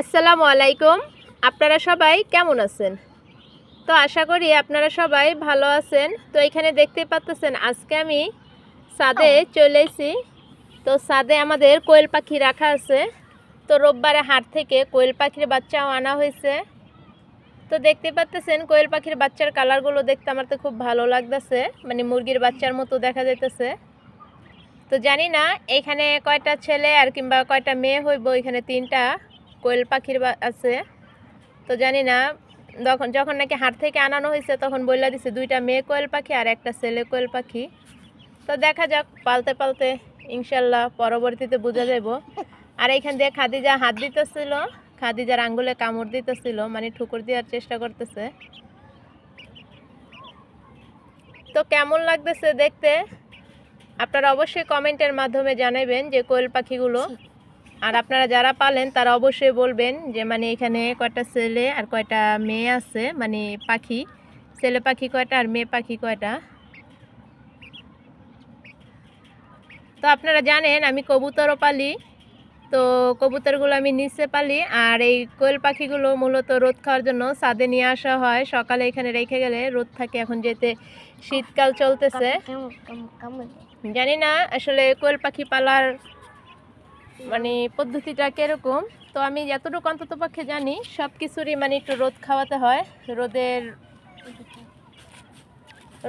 আসসালামু আলাইকুম। আপনারা সবাই কেমন আছেন? তো আশা করি আপনারা সবাই ভালো আছেন। তো এখানে দেখতে পাচ্ছেন আজকে আমি সাদে চলে এসেছি। তো সাদে আমাদের কোয়েল পাখি রাখা আছে। তো রোববারে হাট থেকে কোয়েল পাখির বাচ্চাও আনা হয়েছে। তো দেখতে পাচ্ছেন কোয়েল পাখির বাচ্চার কালারগুলো দেখতে আমার তো খুব ভালো লাগতেছে। মানে মুরগির বাচ্চার মতো দেখা যাইতেছে। তো জানি না এখানে কয়টা ছেলে আর কিংবা কয়টা মেয়ে হইব এখানে তিনটা। কোয়েল পাখির আছে। তো জানি না যখন যখন নাকি হাট থেকে আনানো হয়েছে, তখন বললা দিছে দুইটা মেয়ে কোয়েল পাখি আর একটা ছেলে কোয়েল পাখি। তো দেখা যাক, পালতে পালতে ইনশাল্লাহ পরবর্তীতে বোঝা যাব আর এখান দিয়ে খাদিজা হাত দিতেছিল, খাদিজার আঙ্গুলে কামড় দিতেছিল মানে ঠুকুর দেওয়ার চেষ্টা করতেছে। তো কেমন লাগতেছে দেখতে? আপনারা অবশ্যই কমেন্টের মাধ্যমে জানাবেন যে কোয়েল পাখিগুলো আর আপনারা যারা পালেন তারা অবশ্যই বলবেন যে মানে এখানে কয়টা ছেলে আর কয়টা মেয়ে আছে? মানে পাখি। ছেলে পাখি কয়টা আর মেয়ে পাখি কয়টা? তো আপনারা জানেন আমি কবুতরও পালি। তো কবুতরগুলো আমি নিচে পালি। আর এই কোয়েল পাখিগুলো মূলত রোদ খাওয়ার জন্য ছাদে নিয়ে আসা হয়। সকালে এখানে রেখে গেলে রোদ থাকে এখন যেতে শীতকাল চলতেছে। জানি না আসলে কোয়েল পাখি পালার মানে পদ্ধতিটা কীরকম? তো আমি যতটুকু অন্তত পক্ষে জানি সব কিছুরই মানে একটু রোদ খাওয়াতে হয়। রোদের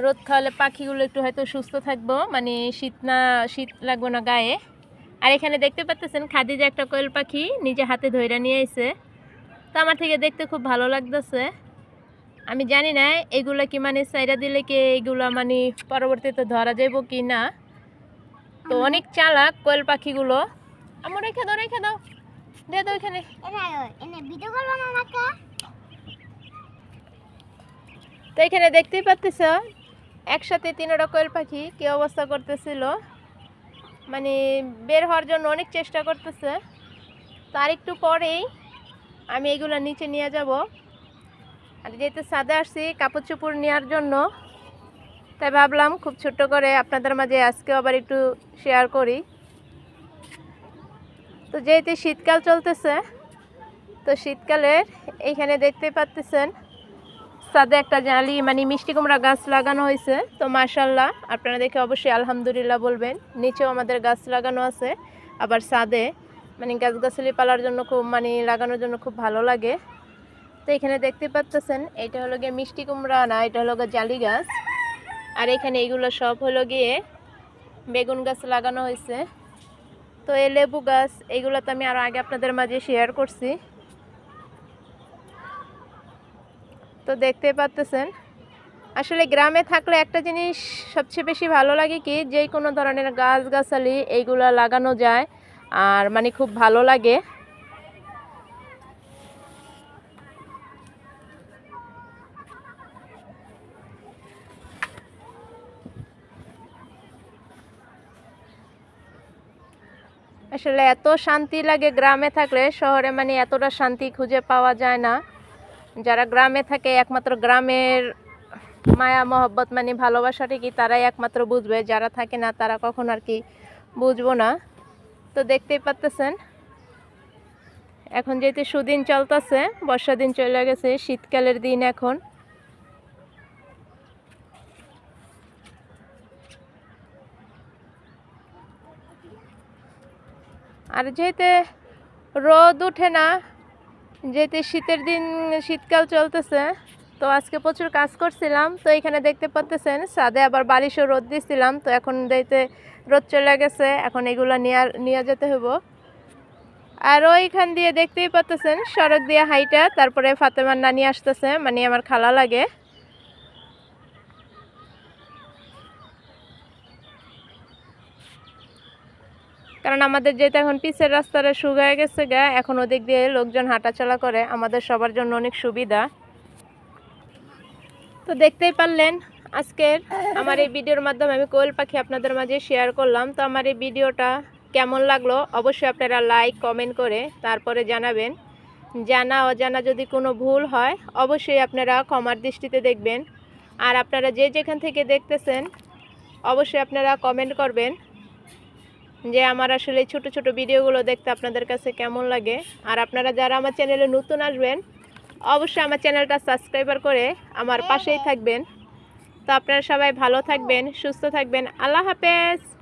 রোদ খাওয়ালে পাখিগুলো একটু হয়তো সুস্থ থাকব মানে শীত না, শীত লাগবে না গায়ে। আর এখানে দেখতে পাচ্ছেন খাদিজা একটা কোয়েল পাখি নিজে হাতে ধইরা নিয়ে এসে তো আমার থেকে দেখতে খুব ভালো লাগতেছে। আমি জানি না, এগুলা কি মানে সাইরা দিলে কি এগুলা মানে পরবর্তীতে ধরা যাইব কি না? তো অনেক চালাক কোয়েল পাখিগুলো। আমার রেখে দাও রেখে দাও। দে দাও এখানে। ভিডিও করব না তো এখানে দেখতেই পাচ্ছিস একসাথে তিনটা কোয়েল পাখি কি অবস্থা করতেছিল। মানে বের হওয়ার জন্য অনেক চেষ্টা করতেছে। তার একটু পরেই আমি এগুলো নিচে নিয়ে যাব। আর যেহেতু সাদে আসছি কাপড় চোপড় নেওয়ার জন্য তাই ভাবলাম খুব ছোট্ট করে আপনাদের মাঝে আজকে আবার একটু শেয়ার করি। তো যেহেতু শীতকাল চলতেছে, তো শীতকালের এইখানে দেখতে পাচ্ছেন সাদে একটা জালি মানে মিষ্টি কুমড়া গাছ লাগানো হয়েছে। তো মাশাল্লাহ আপনারা দেখে অবশ্যই আলহামদুলিল্লাহ বলবেন। নিচেও আমাদের গাছ লাগানো আছে, আবার সাদে মানে গাছগাছালি পালার জন্য খুব মানে লাগানোর জন্য খুব ভালো লাগে। তো এখানে দেখতে পাচ্ছেন এটা হলো গিয়ে মিষ্টি কুমড়া না, এটা হলো গিয়ে জালি গাছ। আর এখানে এইগুলো সব হলো গিয়ে বেগুন গাছ লাগানো হয়েছে। তো এই লেবু গাছ এইগুলো তো আমি আরও আগে আপনাদের মাঝে শেয়ার করছি। তো দেখতে পাচ্তেছেন। আসলে গ্রামে থাকলে একটা জিনিস সবচেয়ে বেশি ভালো লাগে কি যে কোনো ধরনের গাছগাছালি এইগুলো লাগানো যায়, আর মানে খুব ভালো লাগে। আসলে এত শান্তি লাগে গ্রামে থাকলে, শহরে মানে এতটা শান্তি খুঁজে পাওয়া যায় না। যারা গ্রামে থাকে, একমাত্র গ্রামের মায়া, মহব্বত মানে ভালোবাসাটা কি তারাই একমাত্র বুঝবে? যারা থাকে না, তারা কখন আর কি বুঝব না। তো দেখতেই পাচ্তেছেন, এখন যেহেতু সুদিন চলতেছে বর্ষা দিন চলে গেছে, শীতকালের দিন এখন। আর যেহেতু রোদ উঠে না, যেহেতু শীতের দিন, শীতকাল চলতেছে, তো আজকে প্রচুর কাজ করছিলাম, তো এখানে দেখতে পাচ্তেছেন সাদে আবার বালিশও রোদ দিছিলাম, তো এখন দেখতে রোদ চলে গেছে, এখন এগুলো নিয়ে নিয়ে যেতে হইব। আর ওইখান দিয়ে দেখতেই পাচ্তেছেন সড়ক দিয়ে হাইটা, তারপরে ফাতেমার নানি আসতেছে মানে আমার খালা লাগে। কারণ আমাদের যেহেতু এখন পিসের রাস্তাটা শুকায় গেছে গা, এখন ওদিক দিয়ে লোকজন হাঁটাচলা করে, আমাদের সবার জন্য অনেক সুবিধা। তো দেখতেই পারলেন, আজকের আমার এই ভিডিওর মাধ্যমে আমি কোয়েল পাখি আপনাদের মাঝে শেয়ার করলাম। তো আমার এই ভিডিওটা কেমন লাগল অবশ্যই আপনারা লাইক কমেন্ট করে তারপরে জানাবেন। জানা, অজানা যদি কোনো ভুল হয়, অবশ্যই আপনারা ক্ষমার দৃষ্টিতে দেখবেন। আর আপনারা যে যেখান থেকে দেখতেছেন, অবশ্যই আপনারা কমেন্ট করবেন। যে আমার আসলে ছোট ছোট ভিডিওগুলো দেখতে আপনাদের কাছে কেমন লাগে। আর আপনারা যারা আমার চ্যানেলে নতুন আসবেন, অবশ্যই আমার চ্যানেলটা সাবস্ক্রাইবার করে আমার পাশেই থাকবেন। তো আপনারা সবাই ভালো থাকবেন, সুস্থ থাকবেন। আল্লাহ হাফেজ!